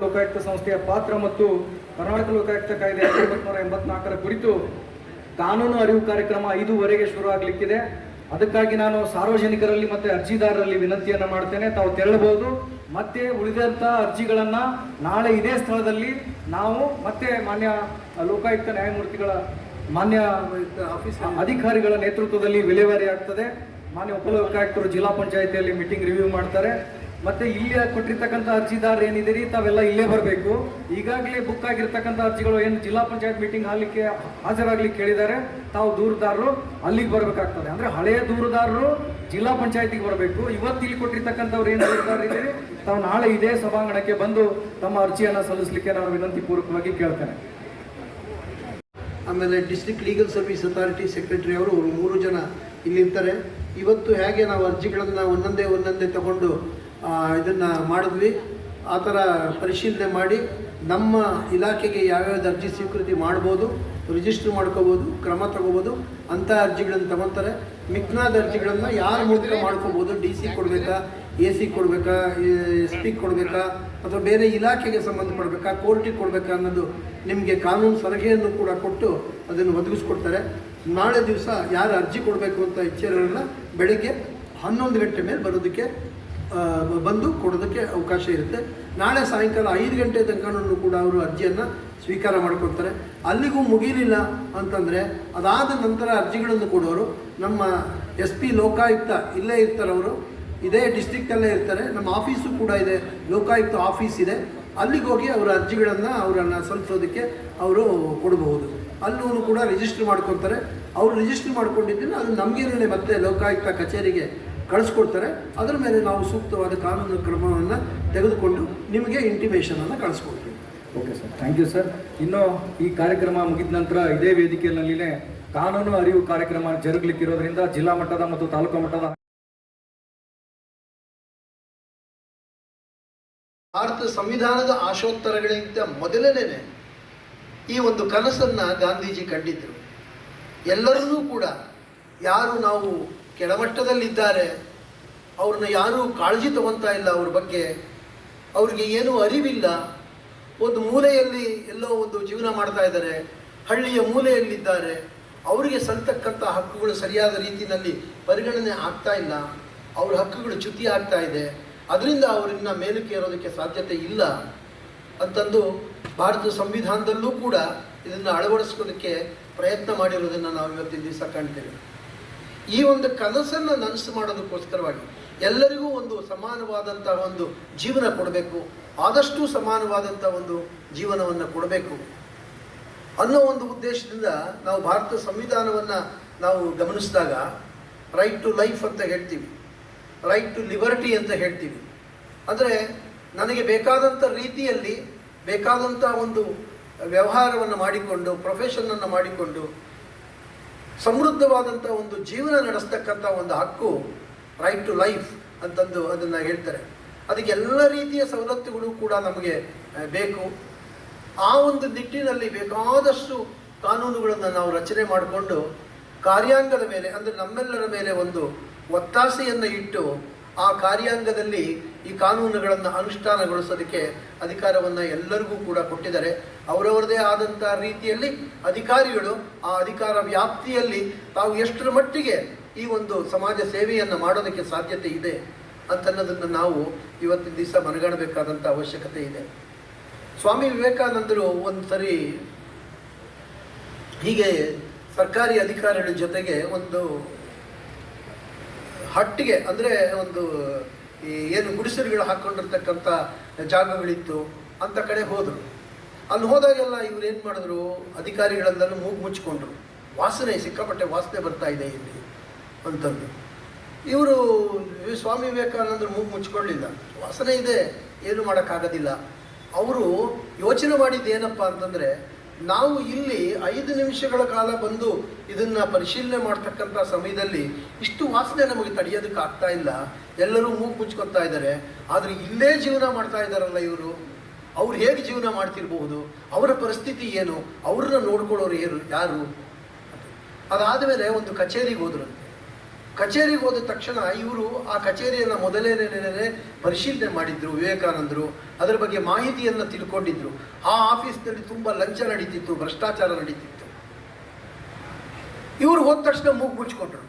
ಲೋಕಾಯುಕ್ತ ಸಂಸ್ಥೆಯ ಪಾತ್ರ ಮತ್ತು ಕರ್ನಾಟಕ ಲೋಕಾಯುಕ್ತ ಕಾಯ್ದೆ ಹತ್ತೊಂಬತ್ತು ನೂರ ಎಂಬತ್ನಾಲ್ಕರ ಕುರಿತು ಕಾನೂನು ಅರಿವು ಕಾರ್ಯಕ್ರಮ ಐದುವರೆಗೆ ಶುರು ಆಗಲಿಕ್ಕಿದೆ ಅದಕ್ಕಾಗಿ ನಾನು ಸಾರ್ವಜನಿಕರಲ್ಲಿ ಮತ್ತೆ ಅರ್ಜಿದಾರರಲ್ಲಿ ವಿನಂತಿಯನ್ನ ಮಾಡ್ತೇನೆ. ತಾವು ತೆರಳಬಹುದು. ಮತ್ತೆ ಉಳಿದಂತ ಅರ್ಜಿಗಳನ್ನ ನಾಳೆ ಇದೇ ಸ್ಥಳದಲ್ಲಿ ನಾವು ಮತ್ತೆ ಮಾನ್ಯ ಲೋಕಾಯುಕ್ತ ನ್ಯಾಯಮೂರ್ತಿಗಳ ಮಾನ್ಯ ಅಧಿಕಾರಿಗಳ ನೇತೃತ್ವದಲ್ಲಿ ವಿಲೇವಾರಿ ಆಗ್ತದೆ. ಮಾನ್ಯ ಉಪಲೋಕಾಯುಕ್ತರು ಜಿಲ್ಲಾ ಪಂಚಾಯತಿಯಲ್ಲಿ ಮೀಟಿಂಗ್ ರಿವ್ಯೂ ಮಾಡ್ತಾರೆ. ಮತ್ತೆ ಇಲ್ಲಿ ಕೊಟ್ಟಿರ್ತಕ್ಕಂಥ ಅರ್ಜಿದಾರರು ಏನಿದ್ದೀರಿ ತಾವೆಲ್ಲ ಇಲ್ಲೇ ಬರಬೇಕು. ಈಗಾಗಲೇ ಬುಕ್ ಆಗಿರ್ತಕ್ಕಂಥ ಅರ್ಜಿಗಳು ಏನು ಜಿಲ್ಲಾ ಪಂಚಾಯತ್ ಮೀಟಿಂಗ್ ಹಾಲಿಕ್ಕೆ ಹಾಜರಾಗ್ಲಿಕ್ಕೆ ಕೇಳಿದ್ದಾರೆ. ತಾವು ದೂರದಾರರು ಅಲ್ಲಿಗೆ ಬರಬೇಕಾಗ್ತದೆ. ಅಂದ್ರೆ ಹಳೆಯ ದೂರದಾರರು ಜಿಲ್ಲಾ ಪಂಚಾಯತಿಗೆ ಬರಬೇಕು. ಇವತ್ತು ಇಲ್ಲಿ ಕೊಟ್ಟಿರ್ತಕ್ಕಂಥವ್ರು ಏನು ದೂರದಾರ ಇದ್ದೀರಿ ತಾವು ನಾಳೆ ಇದೇ ಸಭಾಂಗಣಕ್ಕೆ ಬಂದು ತಮ್ಮ ಅರ್ಜಿಯನ್ನು ಸಲ್ಲಿಸಲಿಕ್ಕೆ ನಾನು ವಿನಂತಿ ಪೂರ್ವಕವಾಗಿ ಕೇಳ್ತೇನೆ. ಆಮೇಲೆ district legal service authority secretary ಅವರು ಮೂರು ಜನ ಇಲ್ಲಿರ್ತಾರೆ. ಇವತ್ತು ಹೇಗೆ ನಾವು ಅರ್ಜಿಗಳನ್ನು ಒಂದೊಂದೇ ಒಂದೊಂದೇ ತಗೊಂಡು ಇದನ್ನು ಮಾಡಿದ್ವಿ, ಆ ಥರ ಪರಿಶೀಲನೆ ಮಾಡಿ ನಮ್ಮ ಇಲಾಖೆಗೆ ಯಾವ್ಯಾವ್ದು ಅರ್ಜಿ ಸ್ವೀಕೃತಿ ಮಾಡ್ಬೋದು ರಿಜಿಸ್ಟರ್ ಮಾಡ್ಕೋಬೋದು, ಕ್ರಮ ತಗೋಬೋದು, ಅಂಥ ಅರ್ಜಿಗಳನ್ನು ತಗೊತಾರೆ. ಮಿಕ್ನಾದ ಅರ್ಜಿಗಳನ್ನು ಯಾರ ಮೂಲಕ ಮಾಡ್ಕೋಬೋದು? ಡಿ ಸಿ ಕೊಡಬೇಕಾ ಎ ಸಿ ಕೊಡಬೇಕಾ ಎಸ್ ಪಿ ಕೊಡಬೇಕಾ, ಅಥವಾ ಬೇರೆ ಇಲಾಖೆಗೆ ಸಂಬಂಧಪಡಬೇಕಾ, ಕೋರ್ಟಿಗೆ ಕೊಡಬೇಕಾ ಅನ್ನೋದು ನಿಮಗೆ ಕಾನೂನು ಸಲಹೆಯನ್ನು ಕೂಡ ಕೊಟ್ಟು ಅದನ್ನು ಒದಗಿಸ್ಕೊಡ್ತಾರೆ. ನಾಳೆ ದಿವಸ ಯಾರು ಅರ್ಜಿ ಕೊಡಬೇಕು ಅಂತ ಇಚ್ಛೆರನ್ನ ಬೆಳಗ್ಗೆ ಹನ್ನೊಂದು ಗಂಟೆ ಮೇಲೆ ಬರೋದಕ್ಕೆ ಬಂದು ಕೊಡೋದಕ್ಕೆ ಅವಕಾಶ ಇರುತ್ತೆ. ನಾಳೆ ಸಾಯಂಕಾಲ ಐದು ಗಂಟೆ ತನಕನೂ ಕೂಡ ಅವರು ಅರ್ಜಿಯನ್ನು ಸ್ವೀಕಾರ ಮಾಡ್ಕೊಳ್ತಾರೆ ಅಲ್ಲಿಗೂ ಮುಗಿಲಿಲ್ಲ ಅಂತಂದರೆ ಅದಾದ ನಂತರ ಅರ್ಜಿಗಳನ್ನು ಕೊಡೋರು. ನಮ್ಮ ಎಸ್ ಪಿ ಲೋಕಾಯುಕ್ತ ಇಲ್ಲೇ ಇರ್ತಾರೆ ಅವರು. ಇದೇ ಡಿಸ್ಟಿಕ್ಟಲ್ಲೇ ಇರ್ತಾರೆ. ನಮ್ಮ ಆಫೀಸು ಕೂಡ ಇದೆ. ಲೋಕಾಯುಕ್ತ ಆಫೀಸ್ ಇದೆ. ಅಲ್ಲಿಗೆ ಹೋಗಿ ಅವರ ಅರ್ಜಿಗಳನ್ನು ಅವರನ್ನು ಸಲ್ಲಿಸೋದಕ್ಕೆ ಅವರು ಕೊಡಬಹುದು. ಅಲ್ಲೂ ಕೂಡ ರಿಜಿಸ್ಟರ್ ಮಾಡ್ಕೊತಾರೆ ಅವರು ರಿಜಿಸ್ಟರ್ ಮಾಡ್ಕೊಂಡಿದ್ದನ್ನು ಅದು ನಮಗೇನೆ ಮತ್ತೆ ಲೋಕಾಯುಕ್ತ ಕಚೇರಿಗೆ ಕಳಿಸ್ಕೊಡ್ತಾರೆ. ಅದರ ಮೇಲೆ ನಾವು ಸೂಕ್ತವಾದ ಕಾನೂನು ಕ್ರಮವನ್ನು ತೆಗೆದುಕೊಂಡು ನಿಮಗೆ ಇಂಟಿಮೇಷನನ್ನು ಕಳಿಸ್ಕೊಡ್ತೀವಿ. Okay sir thank you sir ಇನ್ನು ಈ ಕಾರ್ಯಕ್ರಮ ಮುಗಿದ ನಂತರ ಇದೇ ವೇದಿಕೆಯಲ್ಲಿನೇ ಕಾನೂನು ಅರಿವು ಕಾರ್ಯಕ್ರಮ ಜರುಗಲಿಕ್ಕಿರೋದ್ರಿಂದ ಜಿಲ್ಲಾ ಮಟ್ಟದ ಮತ್ತು ತಾಲೂಕು ಮಟ್ಟದ ಭಾರತ ಸಂವಿಧಾನದ ಆಶೋತ್ತರಗಳಿಗಿಂತ ಮೊದಲನೇ ಈ ಒಂದು ಕನಸನ್ನು ಗಾಂಧೀಜಿ ಕಂಡಿದ್ದರು ಎಲ್ಲರನ್ನೂ ಕೂಡ ಯಾರು ನಾವು ಕೆಳಮಟ್ಟದಲ್ಲಿದ್ದಾರೆ, ಅವ್ರನ್ನ ಯಾರೂ ಕಾಳಜಿ ತಗೊತಾ ಇಲ್ಲ ಅವ್ರ ಬಗ್ಗೆ, ಅವ್ರಿಗೆ ಏನೂ ಅರಿವಿಲ್ಲ. ಒಂದು ಮೂಲೆಯಲ್ಲಿ ಎಲ್ಲೋ ಒಂದು ಜೀವನ ಮಾಡ್ತಾ ಇದ್ದಾರೆ, ಹಳ್ಳಿಯ ಮೂಲೆಯಲ್ಲಿದ್ದಾರೆ, ಅವರಿಗೆ ಸಲ್ತಕ್ಕಂಥ ಹಕ್ಕುಗಳು ಸರಿಯಾದ ರೀತಿಯಲ್ಲಿ ಪರಿಗಣನೆ ಆಗ್ತಾ ಇಲ್ಲ, ಅವ್ರ ಹಕ್ಕುಗಳು ಚ್ಯುತಿ ಆಗ್ತಾ ಇದೆ, ಅದರಿಂದ ಅವರನ್ನ ಮೇಲಕ್ಕೆ ಇರೋದಕ್ಕೆ ಸಾಧ್ಯತೆ ಇಲ್ಲ ಅಂತಂದು ಭಾರತದ ಸಂವಿಧಾನದಲ್ಲೂ ಕೂಡ ಇದನ್ನು ಅಳವಡಿಸ್ಕೋದಕ್ಕೆ ಪ್ರಯತ್ನ ಮಾಡಿರೋದನ್ನು ನಾವು ಇವತ್ತಿನ ದಿವಸ ಕಾಣ್ತೇವೆ. ಈ ಒಂದು ಕನಸನ್ನು ನನಸು ಮಾಡೋದಕ್ಕೋಸ್ಕರವಾಗಿ ಎಲ್ಲರಿಗೂ ಒಂದು ಸಮಾನವಾದಂಥ ಒಂದು ಜೀವನ ಕೊಡಬೇಕು, ಆದಷ್ಟು ಸಮಾನವಾದಂಥ ಒಂದು ಜೀವನವನ್ನು ಕೊಡಬೇಕು ಅನ್ನೋ ಒಂದು ಉದ್ದೇಶದಿಂದ ನಾವು ಭಾರತ ಸಂವಿಧಾನವನ್ನು ನಾವು ಗಮನಿಸಿದಾಗ ರೈಟ್ ಟು ಲೈಫ್ ಅಂತ ಹೇಳ್ತೀವಿ ರೈಟ್ ಟು ಲಿಬರ್ಟಿ ಅಂತ ಹೇಳ್ತೀವಿ. ಅಂದರೆ ನನಗೆ ಬೇಕಾದಂಥ ರೀತಿಯಲ್ಲಿ ಬೇಕಾದಂಥ ಒಂದು ವ್ಯವಹಾರವನ್ನು ಮಾಡಿಕೊಂಡು ಪ್ರೊಫೆಷನನ್ನು ಮಾಡಿಕೊಂಡು ಸಮೃದ್ಧವಾದಂಥ ಒಂದು ಜೀವನ ನಡೆಸ್ತಕ್ಕಂಥ ಒಂದು ಹಕ್ಕು ರೈಟ್ ಟು ಲೈಫ್ ಅಂತಂದು ಅದನ್ನು ಹೇಳ್ತಾರೆ. ಅದಕ್ಕೆ ಎಲ್ಲ ರೀತಿಯ ಸವಲತ್ತುಗಳು ಕೂಡ ನಮಗೆ ಬೇಕು. ಆ ಒಂದು ನಿಟ್ಟಿನಲ್ಲಿ ಬೇಕಾದಷ್ಟು ಕಾನೂನುಗಳನ್ನು ನಾವು ರಚನೆ ಮಾಡಿಕೊಂಡು, ಕಾರ್ಯಾಂಗದ ಮೇಲೆ, ಅಂದರೆ ನಮ್ಮೆಲ್ಲರ ಮೇಲೆ ಒಂದು ಒತ್ತಾಸೆಯನ್ನು ಇಟ್ಟು, ಆ ಕಾರ್ಯಾಂಗದಲ್ಲಿ ಈ ಕಾನೂನುಗಳನ್ನು ಅನುಷ್ಠಾನಗೊಳಿಸೋದಕ್ಕೆ ಅಧಿಕಾರವನ್ನು ಎಲ್ಲರಿಗೂ ಕೂಡ ಕೊಟ್ಟಿದ್ದಾರೆ. ಅವರವರದೇ ಆದಂಥ ರೀತಿಯಲ್ಲಿ ಅಧಿಕಾರಿಗಳು ಆ ಅಧಿಕಾರ ವ್ಯಾಪ್ತಿಯಲ್ಲಿ ತಾವು ಎಷ್ಟರ ಮಟ್ಟಿಗೆ ಈ ಒಂದು ಸಮಾಜ ಸೇವೆಯನ್ನು ಮಾಡೋದಕ್ಕೆ ಸಾಧ್ಯತೆ ಇದೆ ಅಂತನ್ನೋದನ್ನು ನಾವು ಇವತ್ತಿನ ದಿವಸ ಮನಗಾಣಬೇಕಾದಂಥ ಅವಶ್ಯಕತೆ ಇದೆ. ಸ್ವಾಮಿ ವಿವೇಕಾನಂದರು ಒಂದು ಸರಿ ಹೀಗೆ ಸರ್ಕಾರಿ ಅಧಿಕಾರಿಗಳ ಜೊತೆಗೆ ಒಂದು ಹಟ್ಟಿಗೆ ಅಂದರೆ ಒಂದು ಈ ಏನು ಗುಡಿಸಲುಗಳು ಹಾಕ್ಕೊಂಡಿರ್ತಕ್ಕಂಥ ಜಾಗಗಳಿತ್ತು ಅಂತ ಕಡೆ ಹೋದರು. ಅಲ್ಲಿ ಹೋದಾಗೆಲ್ಲ ಇವ್ರು ಏನು ಮಾಡಿದ್ರು? ಅಧಿಕಾರಿಗಳೆಲ್ಲರೂ ಮೂಗು ಮುಚ್ಚಿಕೊಂಡ್ರು. ವಾಸನೆ, ಸಿಕ್ಕಾಪಟ್ಟೆ ವಾಸನೆ ಬರ್ತಾ ಇದೆ ಇಲ್ಲಿ ಅಂತಂದು. ಇವರು, ಸ್ವಾಮಿ ವಿವೇಕಾನಂದರು ಮೂಗು ಮುಚ್ಕೊಳ್ಳಿಲ್ಲ ವಾಸನೆ ಇದೆ, ಏನು ಮಾಡೋಕ್ಕಾಗೋದಿಲ್ಲ. ಅವರು ಯೋಚನೆ ಮಾಡಿದ್ದು ಏನಪ್ಪ ಅಂತಂದರೆ ನಾವು ಇಲ್ಲಿ ಐದು ನಿಮಿಷಗಳ ಕಾಲ ಬಂದು ಇದನ್ನ ಪರಿಶೀಲನೆ ಮಾಡ್ತಕ್ಕಂಥ ಸಮಯದಲ್ಲಿ ಇಷ್ಟು ವಾಸನೆ ನಮಗೆ ತಡೆಯೋದಕ್ಕೆ ಆಗ್ತಾ ಇಲ್ಲ. ಎಲ್ಲರೂ ಮೂಗು ಮುಚ್ಕೊತಾ ಇದ್ದಾರೆ. ಆದರೆ ಇಲ್ಲೇ ಜೀವನ ಮಾಡ್ತಾ ಇದ್ದಾರಲ್ಲ ಇವರು? ಅವ್ರು ಹೇಗೆ ಜೀವನ ಮಾಡ್ತಿರ್ಬಹುದು? ಅವರ ಪರಿಸ್ಥಿತಿ ಏನು? ಅವ್ರನ್ನ ನೋಡ್ಕೊಳ್ಳೋರು ಯಾರು? ಯಾರು? ಅದಾದ ಮೇಲೆ ಒಂದು ಕಚೇರಿಗೆ ಹೋದ್ರಂತೆ ಕಚೇರಿಗೆ ಹೋದ ತಕ್ಷಣ ಇವರು ಆ ಕಚೇರಿಯನ್ನು ಮೊದಲನೇ ಪರಿಶೀಲನೆ ಮಾಡಿದ್ರು ವಿವೇಕಾನಂದರು, ಅದರ ಬಗ್ಗೆ ಮಾಹಿತಿಯನ್ನು ತಿಳ್ಕೊಂಡಿದ್ರು. ಆ ಆಫೀಸ್ನಲ್ಲಿ ತುಂಬ ಲಂಚ ನಡೀತಿತ್ತು, ಭ್ರಷ್ಟಾಚಾರ ನಡೀತಿತ್ತು. ಇವರು ಹೋದ ತಕ್ಷಣ ಮೂಗು ಮುಚ್ಕೊಂಡ್ರು.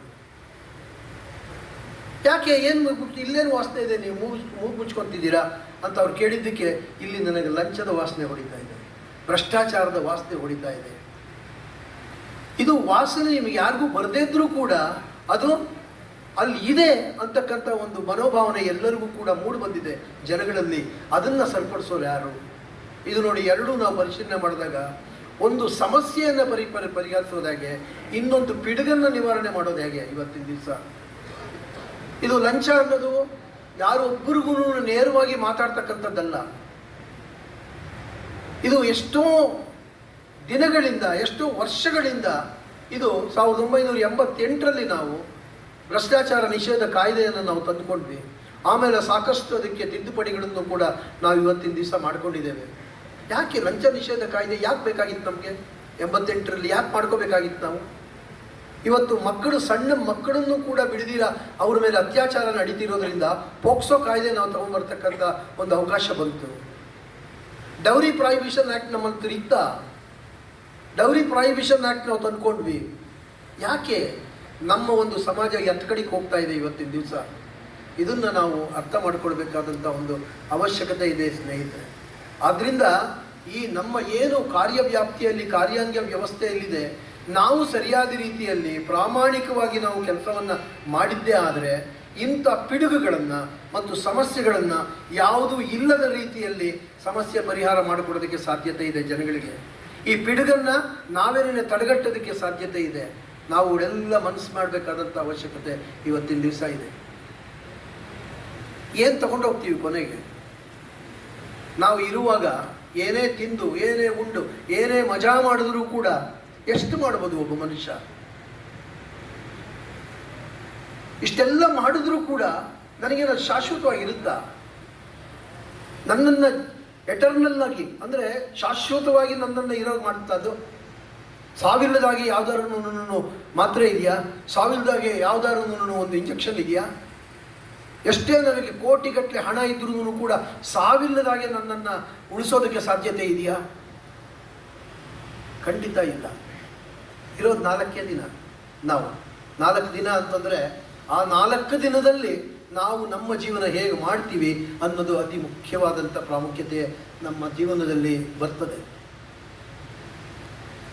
ಯಾಕೆ, ಏನು ಇಲ್ಲೇನು ವಾಸನೆ ಇದೆ, ನೀವು ಮೂಗು ಮೂಗು ಮುಚ್ಕೊತಿದ್ದೀರಾ ಅಂತ ಅವ್ರು ಕೇಳಿದ್ದಕ್ಕೆ ಇಲ್ಲಿ ನನಗೆ ಲಂಚದ ವಾಸನೆ ಹೊಡಿತಾ ಇದೆ, ಭ್ರಷ್ಟಾಚಾರದ ವಾಸನೆ ಹೊಡಿತಾ ಇದೆ. ಇದು ವಾಸನೆ ನಿಮಗೆ ಯಾರಿಗೂ ಬರದೇ ಇದ್ರೂ ಕೂಡ ಅದು ಅಲ್ಲಿ ಇದೆ ಅಂತಕ್ಕಂಥ ಒಂದು ಮನೋಭಾವನೆ ಎಲ್ಲರಿಗೂ ಕೂಡ ಮೂಡಿ ಬಂದಿದೆ ಜನಗಳಲ್ಲಿ. ಅದನ್ನು ಸರಿಪಡಿಸೋರು ಯಾರು? ಇದು ನೋಡಿ ಎರಡೂ ನಾವು ಪರಿಶೀಲನೆ ಮಾಡಿದಾಗ ಒಂದು ಸಮಸ್ಯೆಯನ್ನು ಪರಿ ಪರಿ ಇನ್ನೊಂದು ಪಿಡುಗನ್ನು ನಿವಾರಣೆ ಮಾಡೋದು ಹೇಗೆ ಇವತ್ತಿನ ದಿವಸ? ಇದು ಲಂಚ ಅನ್ನೋದು ಯಾರೊಬ್ಬರಿಗೂ ನೇರವಾಗಿ ಮಾತಾಡ್ತಕ್ಕಂಥದ್ದಲ್ಲ. ಇದು ಎಷ್ಟೋ ದಿನಗಳಿಂದ, ಎಷ್ಟೋ ವರ್ಷಗಳಿಂದ ಇದು ಸಾವಿರದ ಒಂಬೈನೂರ ಎಂಬತ್ತೆಂಟರಲ್ಲಿ ನಾವು ಭ್ರಷ್ಟಾಚಾರ ನಿಷೇಧ ಕಾಯ್ದೆಯನ್ನು ನಾವು ತಂದುಕೊಂಡ್ವಿ. ಆಮೇಲೆ ಸಾಕಷ್ಟು ಅದಕ್ಕೆ ತಿದ್ದುಪಡಿಗಳನ್ನು ಕೂಡ ನಾವು ಇವತ್ತಿನ ದಿವಸ ಮಾಡ್ಕೊಂಡಿದ್ದೇವೆ. ಯಾಕೆ ಲಂಚ ನಿಷೇಧ ಕಾಯ್ದೆ ಯಾಕೆ ಬೇಕಾಗಿತ್ತು ನಮಗೆ? ಎಂಬತ್ತೆಂಟರಲ್ಲಿ ಯಾಕೆ ಮಾಡ್ಕೋಬೇಕಾಗಿತ್ತು ನಾವು? ಇವತ್ತು ಮಕ್ಕಳು ಸಣ್ಣ ಮಕ್ಕಳನ್ನು ಕೂಡ ಬಿಡದಿರ ಅವ್ರ ಮೇಲೆ ಅತ್ಯಾಚಾರ ನಡೀತಿರೋದ್ರಿಂದ ಪೋಕ್ಸೋ ಕಾಯ್ದೆ ನಾವು ತಗೊಂಡ್ಬರ್ತಕ್ಕಂಥ ಒಂದು ಅವಕಾಶ ಬಂತು. ಡೌರಿ ಪ್ರಾಯಿಬಿಷನ್ ಆ್ಯಕ್ಟ್ ನಮ್ಮಲ್ಲಿ ಇತ್ತ ಡೌರಿ ಪ್ರಾಹಿಬಿಷನ್ ಆ್ಯಕ್ಟ್ ನಾವು ತಂದ್ಕೊಂಡ್ವಿ. ಯಾಕೆ? ನಮ್ಮ ಒಂದು ಸಮಾಜ ಎತ್ಕಡಿಗೆ ಹೋಗ್ತಾ ಇದೆ ಇವತ್ತಿನ ದಿವಸ. ಇದನ್ನು ನಾವು ಅರ್ಥ ಮಾಡ್ಕೊಳ್ಬೇಕಾದಂಥ ಒಂದು ಅವಶ್ಯಕತೆ ಇದೆ ಸ್ನೇಹಿತರೆ. ಆದ್ದರಿಂದ ಈ ನಮ್ಮ ಏನು ಕಾರ್ಯವ್ಯಾಪ್ತಿಯಲ್ಲಿ, ಕಾರ್ಯಾಂಗ ವ್ಯವಸ್ಥೆಯಲ್ಲಿದೆ, ನಾವು ಸರಿಯಾದ ರೀತಿಯಲ್ಲಿ ಪ್ರಾಮಾಣಿಕವಾಗಿ ನಾವು ಕೆಲಸವನ್ನು ಮಾಡಿದ್ದೇ ಆದರೆ ಇಂಥ ಪಿಡುಗುಗಳನ್ನು ಮತ್ತು ಸಮಸ್ಯೆಗಳನ್ನು ಯಾವುದೂ ಇಲ್ಲದ ರೀತಿಯಲ್ಲಿ ಸಮಸ್ಯೆ ಪರಿಹಾರ ಮಾಡಿಕೊಡೋದಕ್ಕೆ ಸಾಧ್ಯತೆ ಇದೆ ಜನಗಳಿಗೆ. ಈ ಪಿಡುಗನ್ನು ನಾವೇನೇ ತಡೆಗಟ್ಟೋದಕ್ಕೆ ಸಾಧ್ಯತೆ ಇದೆ. ನಾವು ಎಲ್ಲ ಮನಸ್ಸು ಮಾಡಬೇಕಾದಂಥ ಅವಶ್ಯಕತೆ ಇವತ್ತಿನ ದಿವಸ ಇದೆ. ಏನು ತಗೊಂಡು ಹೋಗ್ತೀವಿ ಕೊನೆಗೆ? ನಾವು ಇರುವಾಗ ಏನೇ ತಿಂದು, ಏನೇ ಉಂಡು, ಏನೇ ಮಜಾ ಮಾಡಿದ್ರೂ ಕೂಡ ಎಷ್ಟು ಮಾಡ್ಬೋದು ಒಬ್ಬ ಮನುಷ್ಯ? ಇಷ್ಟೆಲ್ಲ ಮಾಡಿದ್ರೂ ಕೂಡ ನನಗೇನು ಅದು ಶಾಶ್ವತವಾಗಿರುತ್ತಾ? ನನ್ನನ್ನು ಎಟರ್ನಲ್ ಆಗಿ, ಅಂದರೆ ಶಾಶ್ವತವಾಗಿ ನನ್ನನ್ನು ಇರೋದು ಮಾಡ್ತದ್ದು ಸಾವಿಲ್ಲದಾಗಿ ಯಾವ್ದಾರು ಮಾತ್ರೆ ಇದೆಯಾ? ಸಾವಿಲ್ಲದಾಗೆ ಯಾವ್ದಾರು ಒಂದು ಇಂಜೆಕ್ಷನ್ ಇದೆಯಾ? ಎಷ್ಟೇ ನನಗೆ ಕೋಟಿಗಟ್ಟಲೆ ಹಣ ಇದ್ರೂ ಕೂಡ ಸಾವಿಲ್ಲದಾಗೆ ನನ್ನನ್ನು ಉಳಿಸೋದಕ್ಕೆ ಸಾಧ್ಯತೆ ಇದೆಯಾ? ಖಂಡಿತ ಇಲ್ಲ. ಇರೋದು ನಾಲ್ಕೇ ದಿನ. ನಾವು ನಾಲ್ಕು ದಿನ ಅಂತಂದರೆ ಆ ನಾಲ್ಕು ದಿನದಲ್ಲಿ ನಾವು ನಮ್ಮ ಜೀವನ ಹೇಗೆ ಮಾಡ್ತೀವಿ ಅನ್ನೋದು ಅತಿ ಮುಖ್ಯವಾದಂಥ ಪ್ರಾಮುಖ್ಯತೆ ನಮ್ಮ ಜೀವನದಲ್ಲಿ ಬರ್ತದೆ.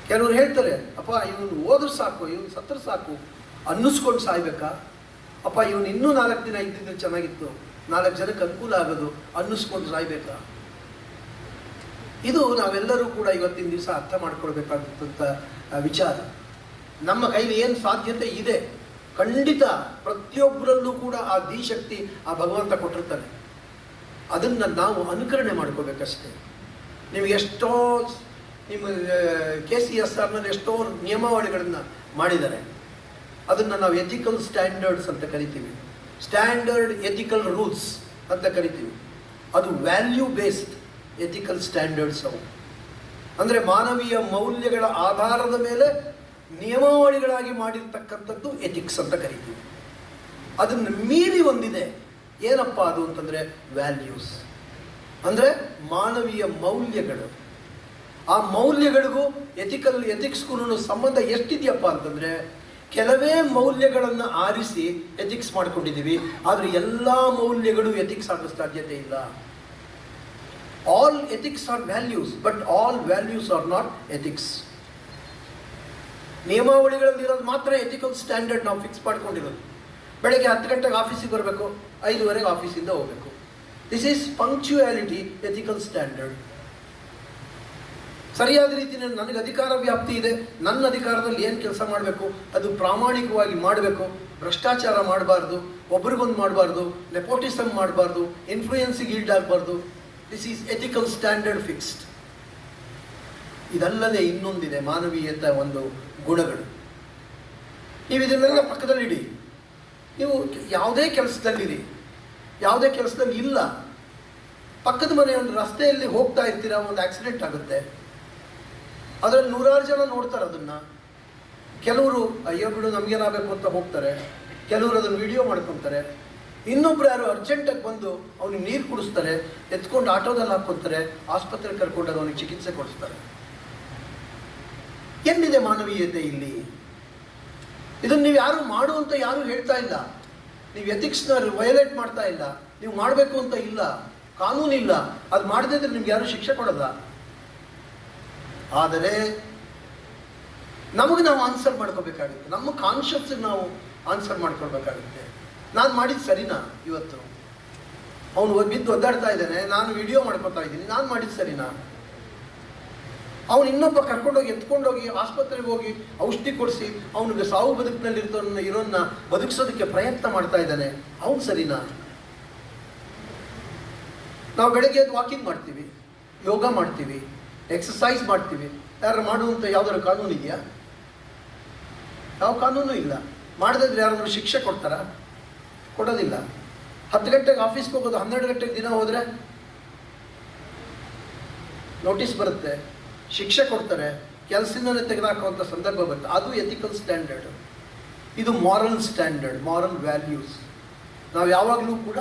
ಕೆಲವರು ಹೇಳ್ತಾರೆ, ಅಪ್ಪ, ಇವನು ಹೋದ್ರೆ ಸಾಕು, ಇವನು ಸತ್ರ ಸಾಕು, ಅನ್ನಿಸ್ಕೊಂಡು ಸಾಯ್ಬೇಕಾ? ಅಪ್ಪ, ಇವನು ಇನ್ನೂ ನಾಲ್ಕು ದಿನ ಇದ್ದಿದ್ರೆ ಚೆನ್ನಾಗಿತ್ತು, ನಾಲ್ಕು ಜನಕ್ಕೆ ಅನುಕೂಲ ಆಗೋದು, ಅನ್ನಿಸ್ಕೊಂಡು ಸಾಯ್ಬೇಕಾ? ಇದು ನಾವೆಲ್ಲರೂ ಕೂಡ ಇವತ್ತಿನ ದಿವಸ ಅರ್ಥ ಮಾಡ್ಕೊಳ್ಬೇಕಾದಂಥ ವಿಚಾರ. ನಮ್ಮ ಕೈಲಿ ಏನು ಸಾಧ್ಯತೆ ಇದೆ, ಖಂಡಿತ ಪ್ರತಿಯೊಬ್ಬರಲ್ಲೂ ಕೂಡ ಆ ಧೀಶಕ್ತಿ ಆ ಭಗವಂತ ಕೊಟ್ಟಿರ್ತಾನೆ. ಅದನ್ನು ನಾವು ಅನುಕರಣೆ ಮಾಡ್ಕೋಬೇಕಷ್ಟೇ. ನಿಮಗೆ ಎಷ್ಟೋ ನಿಮ್ಮ ಕೆ ಸಿ ಎಸ್ ಆರ್ನಲ್ಲಿ ಎಷ್ಟೋ ನಿಯಮಾವಳಿಗಳನ್ನು ಮಾಡಿದ್ದಾರೆ. ಅದನ್ನು ನಾವು ಎಥಿಕಲ್ ಸ್ಟ್ಯಾಂಡರ್ಡ್ಸ್ ಅಂತ ಕರಿತೀವಿ. ಸ್ಟ್ಯಾಂಡರ್ಡ್ ಎಥಿಕಲ್ ರೂಲ್ಸ್ ಅಂತ ಕರಿತೀವಿ. ಅದು ವ್ಯಾಲ್ಯೂ ಬೇಸ್ಡ್ ಎಥಿಕಲ್ ಸ್ಟ್ಯಾಂಡರ್ಡ್ಸ್ ಅವು. ಅಂದರೆ ಮಾನವೀಯ ಮೌಲ್ಯಗಳ ಆಧಾರದ ಮೇಲೆ ನಿಯಮಾವಳಿಗಳಾಗಿ ಮಾಡಿರ್ತಕ್ಕಂಥದ್ದು ಎಥಿಕ್ಸ್ ಅಂತ ಕರಿತೀವಿ. ಅದನ್ನು ಮೀರಿ ಒಂದಿದೆ ಏನಪ್ಪ ಅದು ಅಂತಂದರೆ ವ್ಯಾಲ್ಯೂಸ್ ಅಂದರೆ ಮಾನವೀಯ ಮೌಲ್ಯಗಳು. ಆ ಮೌಲ್ಯಗಳಿಗೂ ಎಥಿಕಲ್ ಎಥಿಕ್ಸ್ಗೂ ಸಂಬಂಧ ಎಷ್ಟಿದೆಯಪ್ಪ ಅಂತಂದರೆ, ಕೆಲವೇ ಮೌಲ್ಯಗಳನ್ನು ಆರಿಸಿ ಎಥಿಕ್ಸ್ ಮಾಡ್ಕೊಂಡಿದ್ದೀವಿ, ಆದರೆ ಎಲ್ಲ ಮೌಲ್ಯಗಳು ಎಥಿಕ್ಸ್ ಆಗೋ ಸಾಧ್ಯತೆ ಇಲ್ಲ. All ethics are values but all values are not ethics ನಿಯಮಾವಳಿಗಳಲ್ಲಿ ಇರೋದು ಮಾತ್ರ ಎಥಿಕಲ್ ಸ್ಟ್ಯಾಂಡರ್ಡ್ ನಾವು ಫಿಕ್ಸ್ ಮಾಡ್ಕೊಂಡಿರೋದು. ಬೆಳಗ್ಗೆ ಹತ್ತು ಗಂಟೆಗೆ ಆಫೀಸಿಗೆ ಬರಬೇಕು, ಐದುವರೆಗೆ ಆಫೀಸಿಂದ ಹೋಗಬೇಕು. This is punctuality ethical standard ಸರಿಯಾದ ರೀತಿಯಲ್ಲಿ ನನಗೆ ಅಧಿಕಾರ ವ್ಯಾಪ್ತಿ ಇದೆ, ನನ್ನ ಅಧಿಕಾರದಲ್ಲಿ ಏನು ಕೆಲಸ ಮಾಡಬೇಕು, ಅದು ಪ್ರಾಮಾಣಿಕವಾಗಿ ಮಾಡಬೇಕು, ಭ್ರಷ್ಟಾಚಾರ ಮಾಡಬಾರ್ದು, ಒಬ್ರಿಗೊಂದು ಮಾಡಬಾರ್ದು ನೆಪೋಟಿಸಮ್ ಮಾಡಬಾರ್ದು ಇನ್ಫ್ಲೂಯೆನ್ಸಿಗೆ ಈಲ್ಡ್ ಆಗಬಾರ್ದು this is ethical standard fixed ಇದಲ್ಲದೆ ಇನ್ನೊಂದಿದೆ ಮಾನವೀಯತ ಒಂದು ಗುಣಗಳು. ನೀವು ಇದನ್ನೆಲ್ಲ ಪಕ್ಕದಲ್ಲಿಡಿ ನೀವು ಯಾವುದೇ ಕೆಲಸದಲ್ಲಿರಿ, ಯಾವುದೇ ಕೆಲಸದಲ್ಲಿ ಇಲ್ಲ. ಪಕ್ಕದ ಮನೆ ಒಂದು ರಸ್ತೆಯಲ್ಲಿ ಹೋಗ್ತಾ ಇರ್ತೀರಾ, ಒಂದು ಆಕ್ಸಿಡೆಂಟ್ ಆಗುತ್ತೆ. ಅದರಲ್ಲಿ ನೂರಾರು ಜನ ನೋಡ್ತಾರೆ ಅದನ್ನ. ಕೆಲವರು, ಅಯ್ಯೋ ಬಿಡು, ನಮಗೇನಾಗಬೇಕು ಅಂತ ಹೋಗ್ತಾರೆ. ಕೆಲವರು ಅದನ್ನು ವಿಡಿಯೋ ಮಾಡ್ಕೊತಾರೆ. ಇನ್ನೊಬ್ರು ಯಾರು ಅರ್ಜೆಂಟಾಗಿ ಬಂದು ಅವನಿಗೆ ನೀರು ಕುಡಿಸ್ತಾರೆ, ಎತ್ಕೊಂಡು ಆಟೋದಲ್ಲಿ ಹಾಕ್ಕೊತಾರೆ, ಆಸ್ಪತ್ರೆಗೆ ಕರ್ಕೊಂಡಾಗ ಅವನಿಗೆ ಚಿಕಿತ್ಸೆ ಕೊಡಿಸ್ತಾರೆ. ಎಲ್ಲಿದೆ ಮಾನವೀಯತೆ ಇಲ್ಲಿ? ಇದನ್ನು ನೀವು ಯಾರು ಮಾಡು ಅಂತ ಯಾರು ಹೇಳ್ತಾ ಇಲ್ಲ. ನೀವು ಎಥಿಕ್ಸ್ನ ವಯಲೇಟ್ ಮಾಡ್ತಾ ಇಲ್ಲ. ನೀವು ಮಾಡಬೇಕು ಅಂತ ಇಲ್ಲ. ಕಾನೂನಿಲ್ಲ. ಅದು ಮಾಡದಿದ್ರೆ ನಿಮ್ಗೆ ಯಾರು ಶಿಕ್ಷೆ ಕೊಡಲ್ಲ. ಆದರೆ ನಮಗೆ ನಾವು ಆನ್ಸರ್ ಮಾಡ್ಕೋಬೇಕಾಗುತ್ತೆ. ನಮ್ಮ ಕಾನ್ಷಿಯಸ್ ನಾವು ಆನ್ಸರ್ ಮಾಡ್ಕೊಳ್ಬೇಕಾಗುತ್ತೆ. ನಾನು ಮಾಡಿದ್ದು ಸರಿನಾ ಇವತ್ತು? ಅವನು ಬಿದ್ದು ಒದ್ದಾಡ್ತಾ ಇದ್ದಾನೆ, ನಾನು ವಿಡಿಯೋ ಮಾಡ್ಕೊತಾ ಇದ್ದೀನಿ, ನಾನು ಮಾಡಿದ್ದು ಸರಿನಾ? ಅವನು ಇನ್ನೊಬ್ಬ ಕರ್ಕೊಂಡೋಗಿ, ಎತ್ಕೊಂಡೋಗಿ ಆಸ್ಪತ್ರೆಗೆ ಹೋಗಿ ಔಷಧಿ ಕೊಡಿಸಿ, ಅವನಿಗೆ ಸಾವು ಬದುಕಿನಲ್ಲಿ ಇರ್ತವನ್ನ ಇರೋನ್ನ ಬದುಕಿಸೋದಕ್ಕೆ ಪ್ರಯತ್ನ ಮಾಡ್ತಾ ಇದ್ದಾನೆ, ಅವನು ಸರಿನಾ? ನಾವು ಬೆಳಗ್ಗೆ ಎದ್ದು ವಾಕಿಂಗ್ ಮಾಡ್ತೀವಿ, ಯೋಗ ಮಾಡ್ತೀವಿ. ಎಕ್ಸಸೈಸ್ ಮಾಡ್ತೀವಿ. ಯಾರು ಮಾಡುವಂಥ ಯಾವುದಾದ್ರು ಕಾನೂನು ಇದೆಯಾ? ಯಾವ ಕಾನೂನು ಇಲ್ಲ. ಮಾಡದಿದ್ರೆ ಯಾರಾದರೂ ಶಿಕ್ಷೆ ಕೊಡ್ತಾರಾ? ಕೊಡೋದಿಲ್ಲ. ಹತ್ತು ಗಂಟೆಗೆ ಆಫೀಸ್ಗೆ ಹೋಗೋದು ಹನ್ನೆರಡು ಗಂಟೆಗೆ ದಿನ ಹೋದರೆ? ನೋಟಿಸ್ ಬರುತ್ತೆ. ಶಿಕ್ಷೆ ಕೊಡ್ತಾರೆ. ಕೆಲಸದಿಂದಲೇ ತೆಗೆದುಹಾಕುವಂಥ ಸಂದರ್ಭ ಬರುತ್ತೆ. ಅದು ಎಥಿಕಲ್ ಸ್ಟ್ಯಾಂಡರ್ಡ್ ಇದು ಮಾರಲ್ ಸ್ಟ್ಯಾಂಡರ್ಡ್ ಮಾರಲ್ ವ್ಯಾಲ್ಯೂಸ್ ನಾವು ಯಾವಾಗಲೂ ಕೂಡ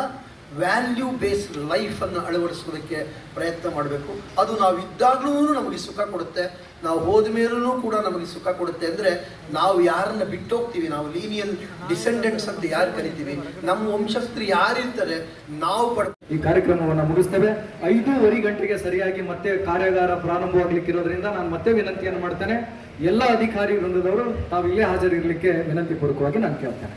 ವ್ಯಾಲ್ಯೂ ಬೇಸ್ಡ್ ಲೈಫನ್ನು ಅಳವಡಿಸೋದಕ್ಕೆ ಪ್ರಯತ್ನ ಮಾಡಬೇಕು. ಅದು ನಾವು ಇದ್ದಾಗಲೂ ನಮಗೆ ಸುಖ ಕೊಡುತ್ತೆ. ನಾವು ಹೋದ ಮೇಲೂ ಕೂಡ ನಮಗೆ ಸುಖ ಕೊಡುತ್ತೆ ಅಂದರೆ ನಾವು ಯಾರನ್ನ ಬಿಟ್ಟೋಗ್ತೀವಿ, ನಾವು ಲೀನಿಯಲ್ ಡಿಸೆಂಡೆಂಟ್ಸ್ ಅಂತ ಯಾರು ಕರಿತೀವಿ? ನಮ್ಮ ವಂಶಸ್ಥರು ಯಾರಿರ್ತಾರೆ? ನಾವು ಪಡ ಈ ಕಾರ್ಯಕ್ರಮವನ್ನು ಮುಗಿಸ್ತೇವೆ. ಐದೂವರೆ ಗಂಟೆಗೆ ಸರಿಯಾಗಿ ಮತ್ತೆ ಕಾರ್ಯಾಗಾರ ಪ್ರಾರಂಭವಾಗಲಿಕ್ಕಿರೋದ್ರಿಂದ ನಾನು ಮತ್ತೆ ವಿನಂತಿಯನ್ನು ಮಾಡ್ತೇನೆ. ಎಲ್ಲ ಅಧಿಕಾರಿ ವೃಂದದವರು ತಾವು ಇಲ್ಲೇ ಹಾಜರಿರಲಿಕ್ಕೆ ವಿನಂತಿ ಪೂರ್ವಕವಾಗಿ ನಾನು ಕೇಳ್ತೇನೆ.